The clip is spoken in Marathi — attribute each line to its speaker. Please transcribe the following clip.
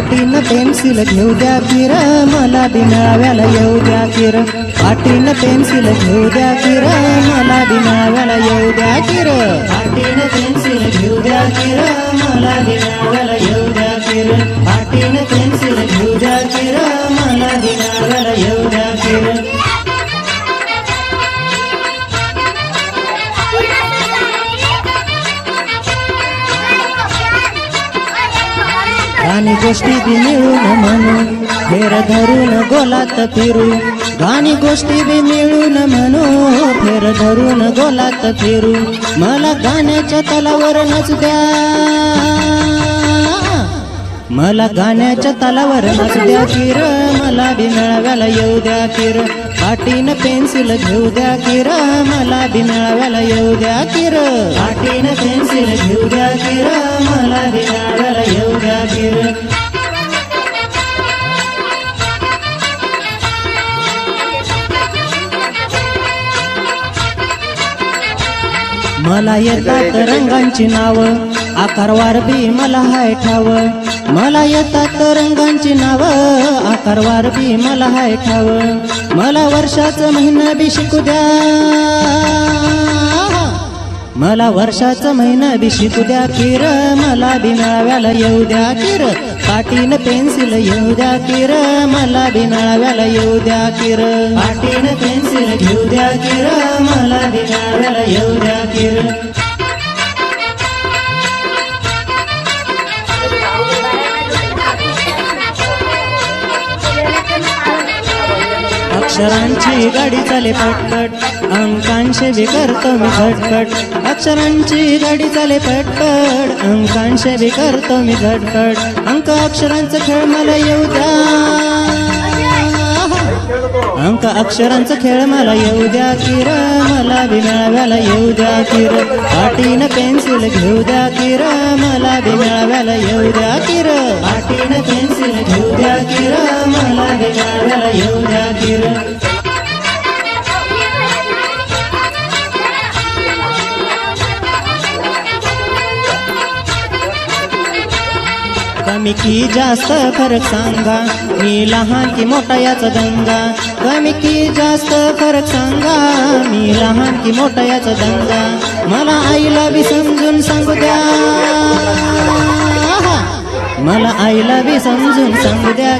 Speaker 1: पेन्सिल घेऊ द्या किर मला बिनाव्याला येऊ द्या किर. पाटीन पेन्सिल घेऊ द्या किर मला बिनाव्याला येऊ द्या किर. पाटीन पेन्सिल घेऊ द्या किर गाणी गोष्टी बी मिळून म्हणू फेर धरून गोलात फिरू गाणी गोष्टी बी मिळून म्हणू फेर धरून गोलात फिरू मला गाण्याच्या तलावर नच द्या. मला गाण्याच्या तालावर नाच द्या किर मला बी मेळाव्याला येऊ द्या किर पाटीन पेन्सिल घेऊ द्या किर मला बी मेळाव्याला येऊ द्या किर पाटीन पेन्सिल घेऊ द्या किर मला येतात रंगांची नाव आकारवार बी मला हाय ठाव. मला येतात रंगांची नाव आकारवार बी मला हाय ठाव. मला वर्षाचं महिना बी शिकू द्या. मला वर्षाचा महिना बी शिकू द्या किर मला बी मेळाव्याला येऊ द्या किर पाटीन पेन्सिल येऊ द्या किर मला बी मेळाव्याला येऊ द्या किर पाटीन पेन्सिल घेऊ द्या किर मला बी मेळाव्याला येऊ द्या किर अक्षरांची गाडी चाले पटपट अंकांश बी करतो मी झटपट. अक्षरांची गाडी चाले पटपट अंकांश बी करतो मी झटपट. अंक अक्षरांचं खेळ मला येऊ द्या. अंक अक्षरांचा खेळ मला येऊ द्या किर. मला बी मेळाव्याला येऊ द्या किर. पाटीनं पेन्सिल घेऊ द्या किर. मला बी मेळाव्याला येऊ द्या. येऊ कमी की जास्त फरक सांगा. मी लहान की मोठा याचा दंगा. कमी की जास्त फरक सांगा. मी लहान की मोठा याचा दंगा. मला आईला बी समजून सांगू द्या. मला आईला बी समजून सांगू द्या.